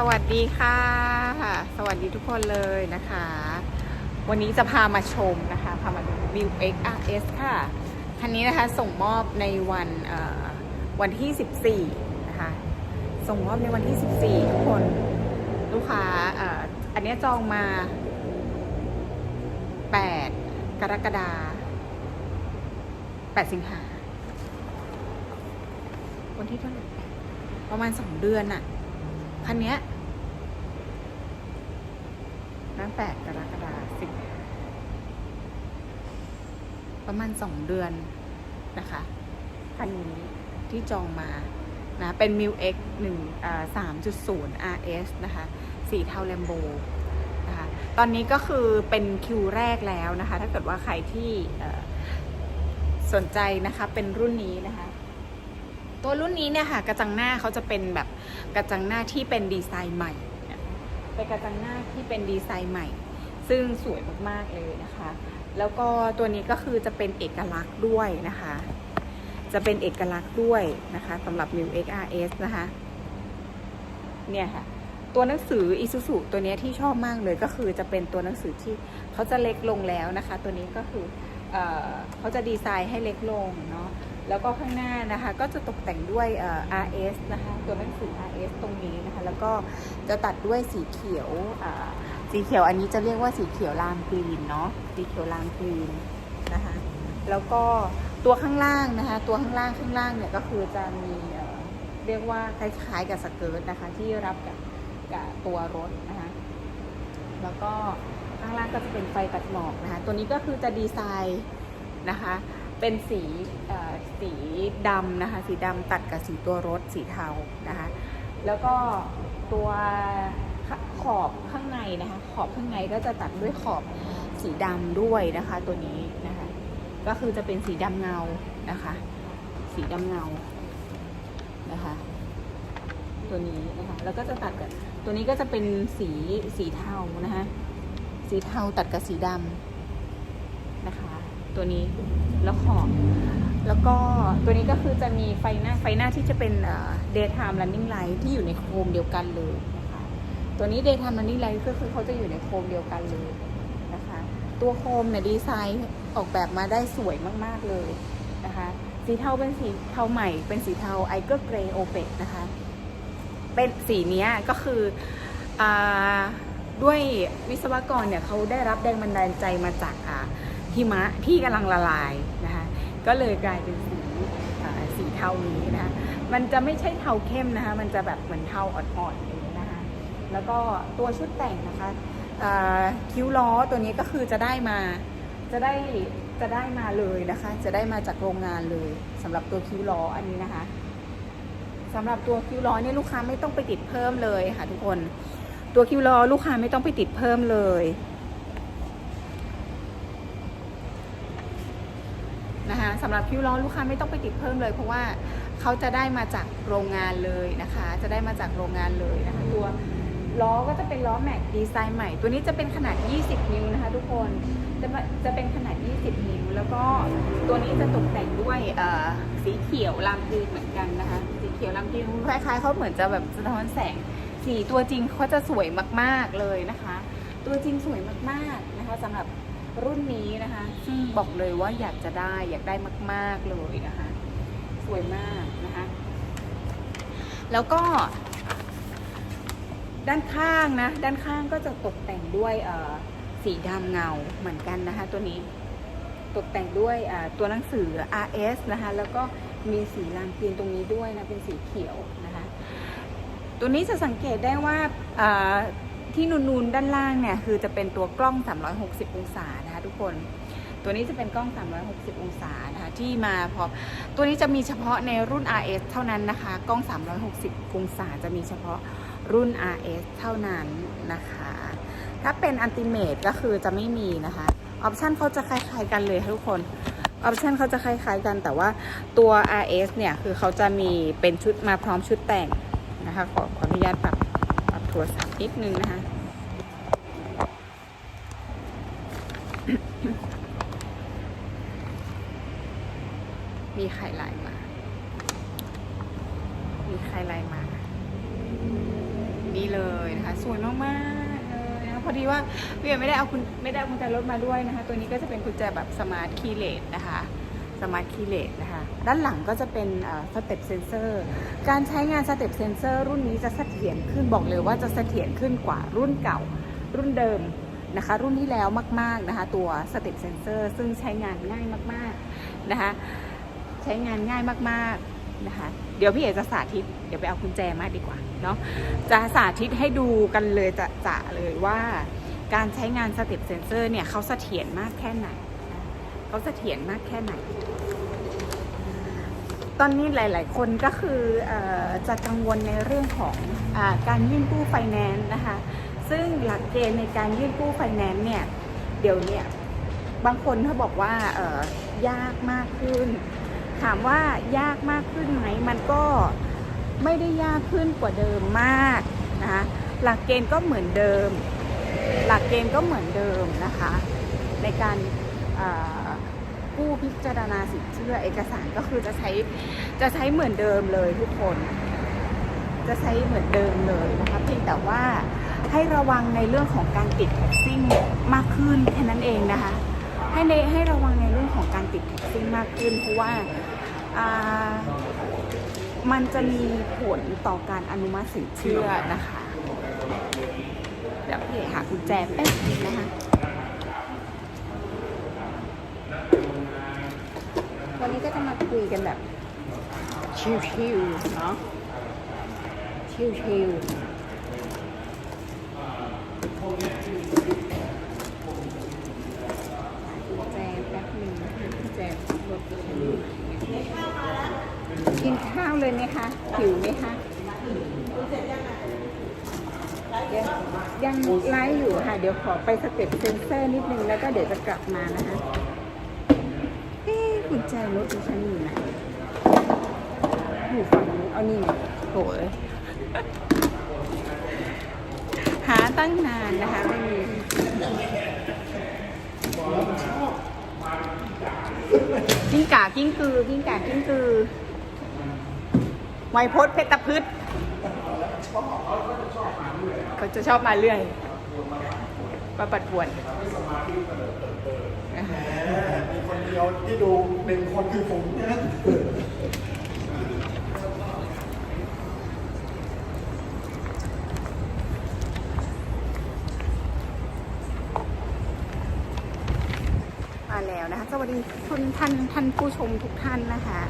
สวัสดีค่ะ สวัสดีทุกคนเลยนะคะ วันนี้จะพามาชมนะคะ พามาดู View X RS ค่ะ คันนี้นะคะส่งมอบในวันวันที่ 14 นะคะ ส่งมอบในวันที่ 14 ทุกคน ลูกค้าออันนี้จองมา 8 กรกฎาคม8 สิงหา วันที่เท่าไหร่ประมาณ 2 เดือนอะคันนี้ ยนั่นแปดกรกฎาสิงหาประมาณ2เดือนนะคะคันนี้ที่จองมานะเป็น m i l X 1อ่า3.0 RS นะคะสีเทาแลมโบนะคะตอนนี้ก็คือเป็นคิวแรกแล้วนะคะ ถ้าเกิดว่าใครที่สนใจนะคะเป็นรุ่นนี้นะคะ ตัวรุ่นนี้เนี่ยค่ะ กระจังหน้าเขาจะเป็นแบบกระจังหน้าที่เป็นดีไซน์ใหม่ เป็นกระจังหน้าที่เป็นดีไซน์ใหม่ ซึ่งสวยมากๆเลยนะคะ แล้วก็ตัวนี้ก็คือจะเป็นเอกลักษณ์ด้วยนะคะ จะเป็นเอกลักษณ์ด้วยนะคะสำหรับ m i w XRS นะคะ เนี่ยค่ะตัวหนังสือ Isuzu ตัวเนี้ยที่ชอบมากเลยก็คือจะเป็นตัวหนังสือที่เขาจะเล็กลงแล้วนะคะ ตัวนี้ก็คือเอเขาจะดีไซน์ให้เล็กลงเนาะ แล้วก็ข้างหน้านะคะก็จะตกแต่งด้วย RS นะคะตัวหนังสือ RS ตรงนี้นะคะแล้วก็จะตัดด้วยสีเขียวสีเขียวอันนี้จะเรียกว่าสีเขียวลามกรีนเนาะสีเขียวลามกรีนนะคะแล้วก็ตัวข้างล่างนะคะตัวข้างล่างข้างล่างเนี่ยก็คือจะมีเรียกว่าคล้ายๆกับสเกิร์ตนะคะที่รับกับกับตัวรถนะคะแล้วก็ข้างล่างก็จะเป็นไฟตัดหมอกนะคะตัวนี้ก็คือจะดีไซน์นะคะ เป็นสีสีดำนะคะ สีดำตัดกับสีตัวรถสีเทานะคะ แล้วก็ตัวขอบข้างในนะคะ ขอบข้างในก็จะตัดด้วยขอบสีดำด้วยนะคะ ตัวนี้นะคะ ก็คือจะเป็นสีดำเงานะคะ สีดำเงานะคะ ตัวนี้นะคะ แล้วก็จะตัดกับตัวนี้ก็จะเป็นสีสีเทานะคะ สีเทาตัดกับสีดำนะคะ ตัวนี้แล้วขอบแล้วก็ตัวนี้ก็คือจะมีไฟหน้าไฟหน้าที่จะเป็นเอ่อ daytime running light ที่อยู่ในโคมเดียวกันเลยนะคะตัวนี้ daytime running light ก็คือเขาจะอยู่ในโคมเดียวกันเลยนะคะ ตัวโคมเนี่ยดีไซน์ออกแบบมาได้สวยมากๆเลยนะคะ สีเทาเป็นสีเทาใหม่ เป็นสีเทาไอเกอร์เกรย์โอเปกนะคะ เป็นสีนี้ก็คืออด้วยวิศวกรเนี่ยเขาได้รับแรงบันดาลใจมาจากอ่า หิมะที่กำลังละลายนะคะก็เลยกลายเป็นสีสีเทานี้นะคะมันจะไม่ใช่เทาเข้มนะคะมันจะแบบเหมือนเทาอ่อนๆอย่างนี้นะคะแล้วก็ตัวชุดแต่งนะคะคิ้วล้อตัวนี้ก็คือจะได้มาจะได้จะได้มาเลยนะคะ จะได้มาจากโรงงานเลยสำหรับตัวคิ้วล้ออันนี้นะคะสำหรับตัวคิ้วล้อเนี่ยลูกค้าไม่ต้องไปติดเพิ่มเลยค่ะทุกคน ตัวคิ้วล้อลูกค้าไม่ต้องไปติดเพิ่มเลย นะคะสำหรับคิ้วล้อลูกค้าไม่ต้องไปติดเพิ่มเลย เพราะว่าเขาจะได้มาจากโรงงานเลยนะคะ จะได้มาจากโรงงานเลยนะคะตัวล้อก็จะเป็นล้อแม็กดีไซน์ใหม่ ตัวนี้จะเป็นขนาด 20 นิ้วนะคะ ทุกคนจะจะเป็นขนาด 20 นิ้ว แล้วก็ตัวนี้จะตกแต่งด้วยสีเขียวลามกรีนเหมือนกันนะคะ สีเขียวลามกรีนคล้ายๆเขาเหมือนจะแบบสะท้อนแสงสีตัวจริงเขาจะสวยมากๆเลยนะคะ ตัวจริงสวยมากๆนะคะสำหรับ รุ่นนี้นะคะ ซึ่งบอกเลยว่าอยากจะได้อยากได้มาก ๆเลยนะคะ สวยมากนะคะ แล้วก็ ด้านข้างนะ ด้านข้างก็จะตกแต่งด้วยเอ่อสีดำเงาเหมือนกันนะคะ ตัวนี้ตกแต่งด้วยอ่าตัวหนังสือ RS นะคะ แล้วก็มีสีลามกรีนตรงนี้ด้วยนะ เป็นสีเขียวนะคะ ตัวนี้จะสังเกตได้ว่าอ่าที่นูนๆด้านล่างเนี่ย คือจะเป็นตัวกล้อง 360 องศา นะคะทุกคน ตัวนี้จะเป็นกล้อง 360 องศานะคะที่มาพร้อมตัวนี้จะมีเฉพาะในรุ่น RS เท่านั้นนะคะ กล้อง 360 องศาจะมีเฉพาะรุ่น RS เท่านั้นนะคะ ถ้าเป็นอันติเมตก็คือจะไม่มีนะคะออปชันเขาจะคล้ายๆกันเลยค่ะทุกคนออปชันเขาจะคล้ายๆกันแต่ว่าตัว RS เนี่ย คือเขาจะมีเป็นชุดมาพร้อมชุดแต่งนะคะ ขอขออนุญาตปรับปรับโทรศัพท์นิดนึงนะคะ มีใครไลน์มา มีใครไลน์มา นี่เลยนะคะ สวยมากๆเลยนะคะพอดีว่าพี่เอ๋ไม่ได้เอาคุณไม่ได้เอากุญแจรถมาด้วยนะคะ ตัวนี้ก็จะเป็นกุญแจแบบสมาร์ทคีย์เลสนะคะสมาร์ทคีเลสนะคะ ด้านหลังก็จะเป็นสเต็ปเซนเซอร์ การใช้งานสเต็ปเซนเซอร์รุ่นนี้จะเสถียรขึ้นบอกเลยว่าจะเสถียรขึ้นกว่ารุ่นเก่า รุ่นเดิมนะคะ รุ่นที่แล้วมาก ๆนะคะ ตัวสเต็ปเซนเซอร์ซึ่งใช้งานง่ายมาก ๆนะคะ ใช้งานง่ายมากๆนะคะ เดี๋ยวพี่เอกจะสาธิต เดี๋ยวไปเอากุญแจมาดีกว่าเนาะจะสาธิตให้ดูกันเลยจะจะเลยว่าการใช้งานสเต็ปเซนเซอร์เนี่ยเขาเสถียรมากแค่ไหนเขาเสถียรมากแค่ไหน ตอนนี้หลาย ๆ คนก็คืออจะกังวลในเรื่องของอการยื่นกู้ไฟแนนซ์นะคะ ซึ่งหลักเกณฑ์ในการยื่นกู้ไฟแนนซ์เนี่ย เดี๋ยวเนี่ยบางคนเขาบอกว่ายากมากขึ้น ถามว่ายากมากขึ้นไหมมันก็ไม่ได้ยากขึ้นกว่าเดิมมากนะคะหลักเกณฑ์ก็เหมือนเดิม หลักเกณฑ์ก็เหมือนเดิมนะคะ ในการกู้พิจารณาสินเชื่อเอกสารก็คือจะใช้จะใช้เหมือนเดิมเลยทุกคน จะใช้เหมือนเดิมเลยนะคะเพียงแต่ว่าให้ระวังในเรื่องของการติดแท็กซิ่งมากขึ้นแค่นั้นเองนะคะ ให้ในให้ระวังในเรื่องของการติดแท็กซิ่งมากขึ้น เพราะว่าอ่ามันจะมีผลต่อการอนุมัติสินเชื่อนะคะเดี๋ยวพี่หากุญแจแป๊บนึงนะคะวันนี้ก็จะมาคุยกันแบบชิวๆเนาะชิวๆกุญแจแป๊บนึงนะคะกุญแจรถดิฉันอยู่ไหนเนี่ยกินข้าวเลยไหมคะ หิวไหมคะยังยังไลฟ์อยู่ค่ะ เดี๋ยวขอไปสเต็ปเซนเซอร์นิดนึง แล้วก็เดี๋ยวจะกลับมานะคะเอ๊กุญแจรถดิฉันอยู่ไหนอยู่ฝั่งนู้เอานี่ไงโถเอ้ยหาตั้งนานนะคะไม่มีกิ้งก่ากิ้งกือกิ้งก่ากิ้งกือ ไวยพจน์เพชรพืชเขาจะชอบมาเรื่อยมาปัดป่วนมีคนเดียวที่ดูหนึ่งคนคือผมนะมาแล้วนะคะ สวัสดีคุณท่านท่านผู้ชมทุกท่านนะคะ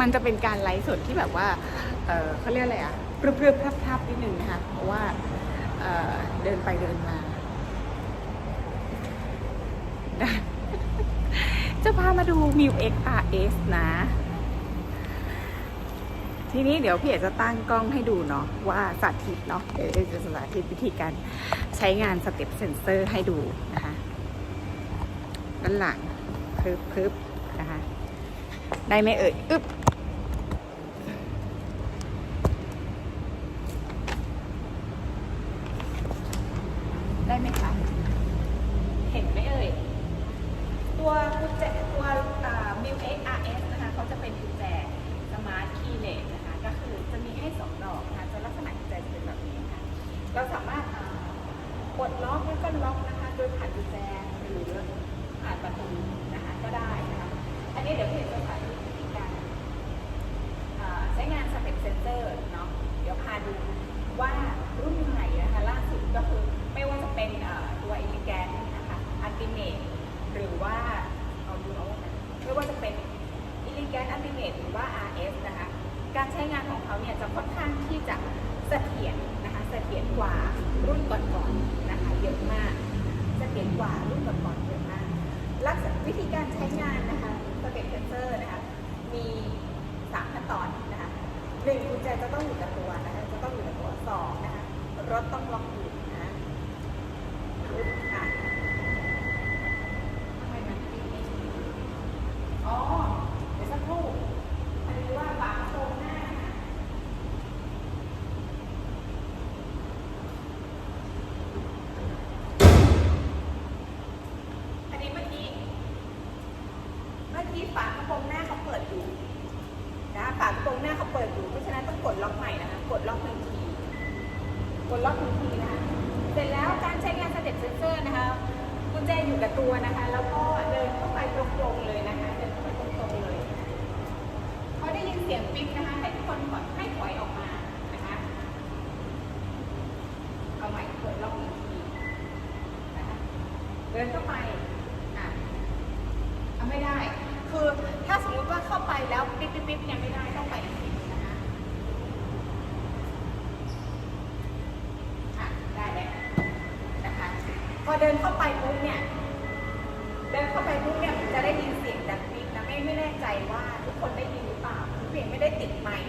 มันจะเป็นการไลฟ์สดที่แบบว่าเเขาเรียกอะไรอะเปรือบๆพรับๆนิดนึงนะคะเพราะว่าเเดินไปเดินมา จะพามาดู m ิว X RS นะ ทีนี้เดี๋ยวพี่เอกจะตั้งกล้องให้ดูเนาะว่าสาธิตเนาะเดี๋ยวจะสาธิตวิธีการใช้งานสเต็ปเซนเซอร์ให้ดูนะคะด้านหลังพึบพึบนะคะ ได้ไหมเอ่ย อึ๊บ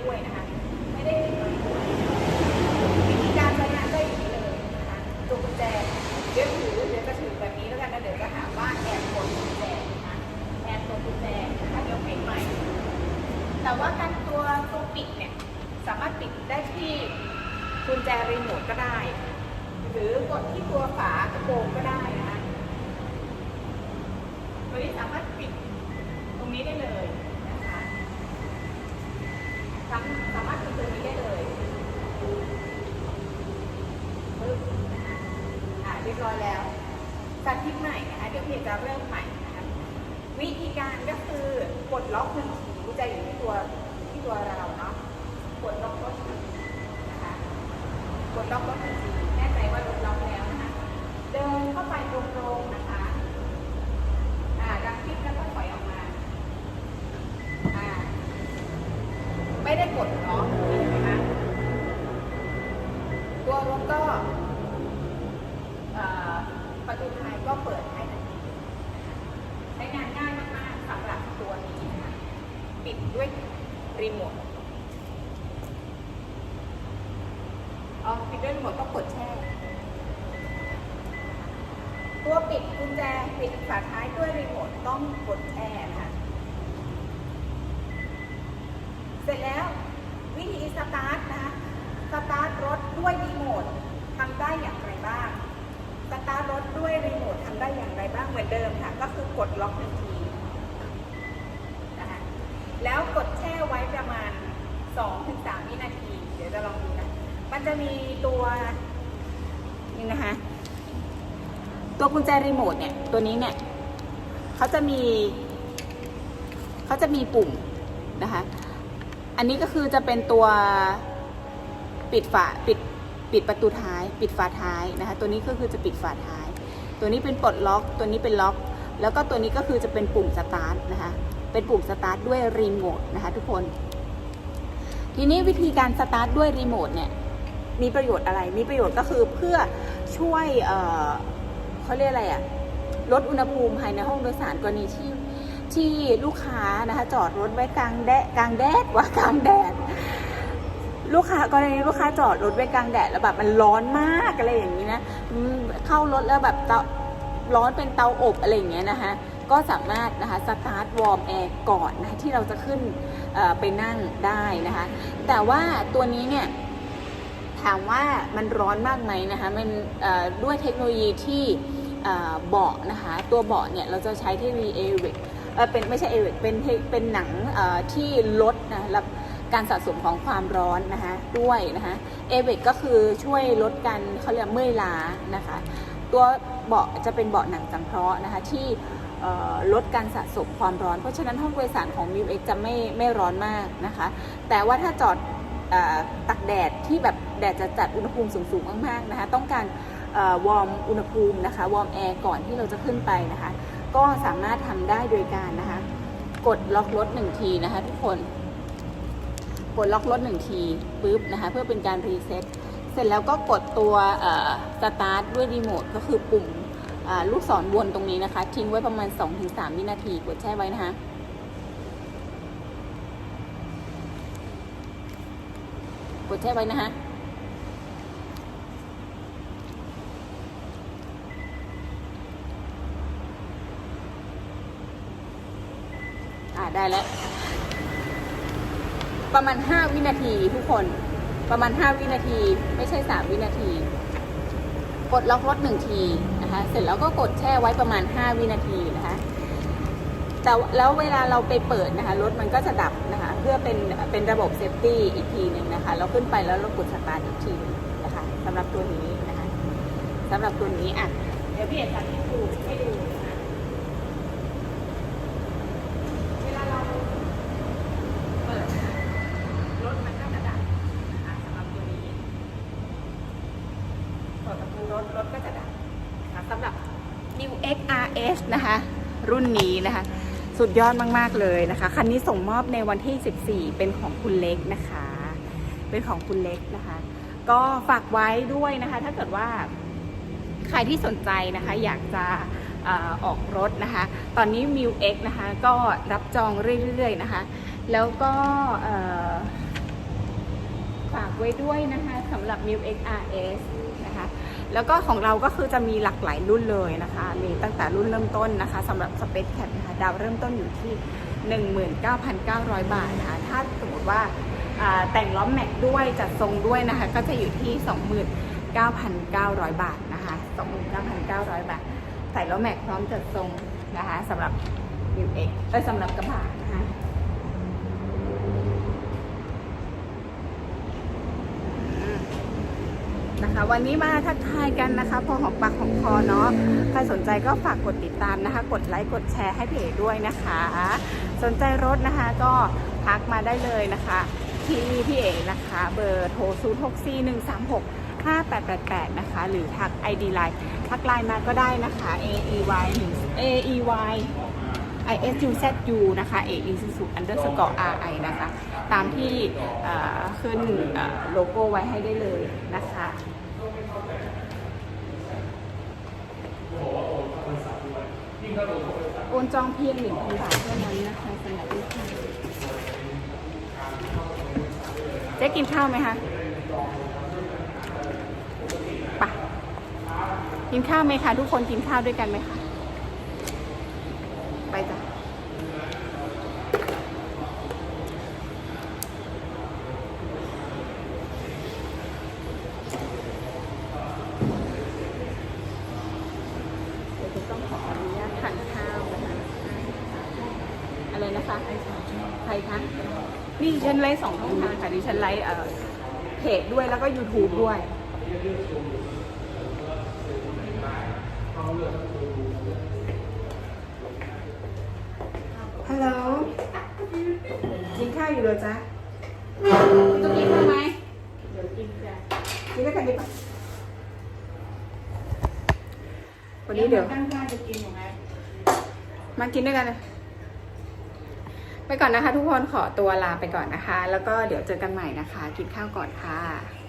ด้วยนะคะ ไม่ได้ติดไมค์ด้วยวิธีการใช้งานก็อย่างนี้เลยนะคะตัวกุญแจเดี๋ยวถือเดี๋ยวจะถือแบบนี้แล้วกันนะเดี๋ยวจะหาว่าแอบกดกุญแจนะคะแอบกดกุญแจนะคะเดี๋ยวปิดใหม่ แต่ว่าการตัวตัวปิดเนี่ย สามารถปิดได้ที่กุญแจรีโมทก็ได้ หรือกดที่ตัวฝากระโปรงก็ได้นะคะตัวนี้สามารถปิดตรงนี้ได้เลยนะคะสามสามารถปิดตรงนี้ได้เลยปึ๊บนะคะอ่าเรียบร้อยแล้วสาธิตใหม่นะคะเดี๋ยวเพจจะเริ่มใหม่นะคะวิธีการก็คือกดล็อกหนึ่งทีกุญแจอยู่ที่ตัวที่ตัวเราเนาะกดล็อกรถนะคะกดล็อกรถหนึ่งทีแน่ใจว่ารถล็อกแล้วนะคะ เดินเข้าไปตรงๆนะคะอ่าดังคลิปแล้วก็ถอยออกมาอ่าไม่ได้กดล็อกเห็นไหมคะตัวรถก็เอ่อประตูท้าย ก็เปิดให้ทันทีใช้งานง่ายมากๆสำหรับตัวนี้นะคะปิดด้วยรีโมทอ๋อปิดด้วยรีโมทต้องกดแช่ ตัวปิดกุญแจปิดฝาท้ายด้วยรีโมทต้องกดแช่ค่ะ เสร็จแล้ววิธีสตาร์ทนะคะ สตาร์ทรถด้วยรีโมททำได้อย่างไรบ้าง ด้วยรีโมททำได้อย่างไรบ้างเหมือนเดิมค่ะ ก็คือกดล็อกทันทีนะคะแล้วกดแช่ไว้ประมาณ 2-3 วินาที เดี๋ยวจะลองดูนะ มันจะมีตัวนี่นะคะ ตัวกุญแจรีโมทเนี่ย ตัวนี้เนี่ยเขาจะมีเขาจะมีปุ่มนะคะ อันนี้ก็คือจะเป็นตัวปิดฝาปิดปิดประตูท้าย ปิดฝาท้ายนะคะ ตัวนี้ก็คือจะปิดฝาท้าย ตัวนี้เป็นปลดล็อก ตัวนี้เป็นล็อก แล้วก็ตัวนี้ก็คือจะเป็นปุ่มสตาร์ทนะคะ เป็นปุ่มสตาร์ทด้วยรีโมทนะคะทุกคน ทีนี้วิธีการสตาร์ทด้วยรีโมทเนี่ย มีประโยชน์อะไร มีประโยชน์ก็คือเพื่อช่วยเอ่อเขาเรียกอะไรอะลดอุณหภูมิภายในห้องโดยสารกรณีที่ที่ลูกค้านะคะจอดรถไว้กลางแดดกลางแดดว่ากลางแดด ลูกค้ากรณีลูกค้าจอดรถไว้กลางแดดแล้วแบบมันร้อนมากอะไรอย่างนี้นะเข้ารถแล้วแบบเตาร้อนเป็นเตาอบอะไรอย่างเงี้ยนะคะก็สามารถนะคะสตาร์ทวอร์มแอร์ก่อนนะที่เราจะขึ้นไปนั่งได้นะคะแต่ว่าตัวนี้เนี่ยถามว่ามันร้อนมากไหมนะคะมันด้วยเทคโนโลยีที่เบาะนะคะตัวเบาะเนี่ยเราจะใช้เทคโนโลยีเอริกเป็นไม่ใช่เอริกเป็นเป็นหนังที่ลดนะรับ การสะสมของความร้อนนะคะด้วยนะคะเอริกก็คือช่วยลดการเขาเรียกเมื่อยล้านะคะ ตัวเบาะจะเป็นเบาะหนังสังเคราะห์นะคะที่ลดการสะสมความร้อน เพราะฉะนั้นห้องโดยสารของ m ิวเอจะไม่ไม่ร้อนมากนะคะ แต่ว่าถ้าจอดตักแดดที่แบบแดดจะจัดอุณหภูมิสูงๆมากๆนะคะต้องการวอร์มอุณหภูมินะคะวอร์มแอร์ก่อนที่เราจะขึ้นไปนะคะ ก็สามารถทำได้โดยการนะคะ กดล็อกรถหนึ่งทีนะคะทุกคน กดล็อกรถหนึ่งทีปุ๊บนะคะเพื่อเป็นการรีเซ็ตเสร็จแล้วก็กดตัวสตาร์ทด้วยรีโมทก็คือปุ่มลูกศรวนตรงนี้นะคะ ทิ้งไว้ประมาณ 2-3 วินาที กดแช่ไว้นะคะกดแช่ไว้นะคะอ่าได้แล้ว ประมาณ 5 วินาทีทุกคนประมาณ 5 วินาที ไม่ใช่ 3 วินาที กดล็อกรถหนึ่งทีนะคะ เสร็จแล้วก็กดแช่ไว้ประมาณ 5 วินาทีนะคะแต่แล้วเวลาเราไปเปิดนะคะรถมันก็จะดับนะคะ เพื่อเป็นเป็นระบบเซฟตี้อีกทีหนึ่งนะคะ เราขึ้นไปแล้วเรากดสตาร์ทอีกทีหนึ่งนะคะสำหรับตัวนี้นะคะสำหรับตัวนี้อะเดี๋ยวพี่เอกจะให้ดูให้ดูนะคะเวลาเราเปิดนะคะรถมันก็จะดับนะคะสำหรับตัวนี้ เปิดป รถรถก็จะดับนะคะสำหรับ New X RS นะคะ รุ่นนี้นะคะ สุดยอดมาก ๆ เลยนะคะ คันนี้ส่งมอบในวันที่ 14 เป็นของคุณเล็กนะคะ เป็นของคุณเล็กนะคะ ก็ฝากไว้ด้วยนะคะ ถ้าเกิดว่าใครที่สนใจนะคะ อยากจะออกรถนะคะ ตอนนี้ m i u X นะคะ ก็รับจองเรื่อยๆนะคะ แล้วก็ฝากไว้ด้วยนะคะสำหรับ m i l X RS แล้วก็ของเราก็คือจะมีหลากหลายรุ่นเลยนะคะ มีตั้งแต่รุ่นเริ่มต้นนะคะสำหรับ Space Cat นะคะดาวเริ่มต้นอยู่ที่ 19,900 บาทนะคะ ถ้าสมมติว่าแต่งล้อมแม็กด้วยจัดทรงด้วยนะคะ ก็จะอยู่ที่ 29,900 บาทนะคะ 29,900 บาท ใส่ล้อแม็กพร้อมจัดทรงนะคะสำหรับ m i l X เอ้ยสำหรับกระบะ นะคะ วันนี้มาทักทายกันนะคะ พอหอมปากหอมคอเนาะใครสนใจก็ฝากกดติดตามนะคะ กดไลค์กดแชร์ให้เพจด้วยนะคะ สนใจรถนะคะก็ทักมาได้เลยนะคะที่พี่เอกนะคะ เบอร์โทร0 6 4 1 3 6 5 8 8 8 นะคะ หรือทัก ID Line ทักไลน์มาก็ได้นะคะ A E Y 1 A I S U Z U นะคะ A E S U underscore R I นะคะ ตามที่ขึ้นโลโก้ไว้ให้ได้เลยนะคะโอนจองเพียงหนึ่งพันบาทเท่านั้นนะคะสำหรับลูกค้าเจ๊กินข้าวไหมคะไปกินข้าวไหมคะ ทุกคนกินข้าวด้วยกันไหมคะ ไปจ้ะ เดี๋ยวจะต้องขออนุญาตทานข้าวนะคะ อะไรนะคะใครคะ นี่ดิฉันไลฟ์สองช่องทางค่ะ ดิ ฉันไลฟ์เอ่อเพจด้วยแล้วก็ YouTube ด้วยฮัลโหลกินข้าวอยู่เหรอจ๊ะจะกินข้าวไหมเดี๋ยวกินจ้ะกินด้วยกันดีกว่าวันนี้เดี๋ยวตั้งใจจะกินอยู่ไหมมากินด้วยกันเลย ไปก่อนนะคะ ทุกคนขอตัวลาไปก่อนนะคะ แล้วก็เดี๋ยวเจอกันใหม่นะคะ กินข้าวก่อนค่ะ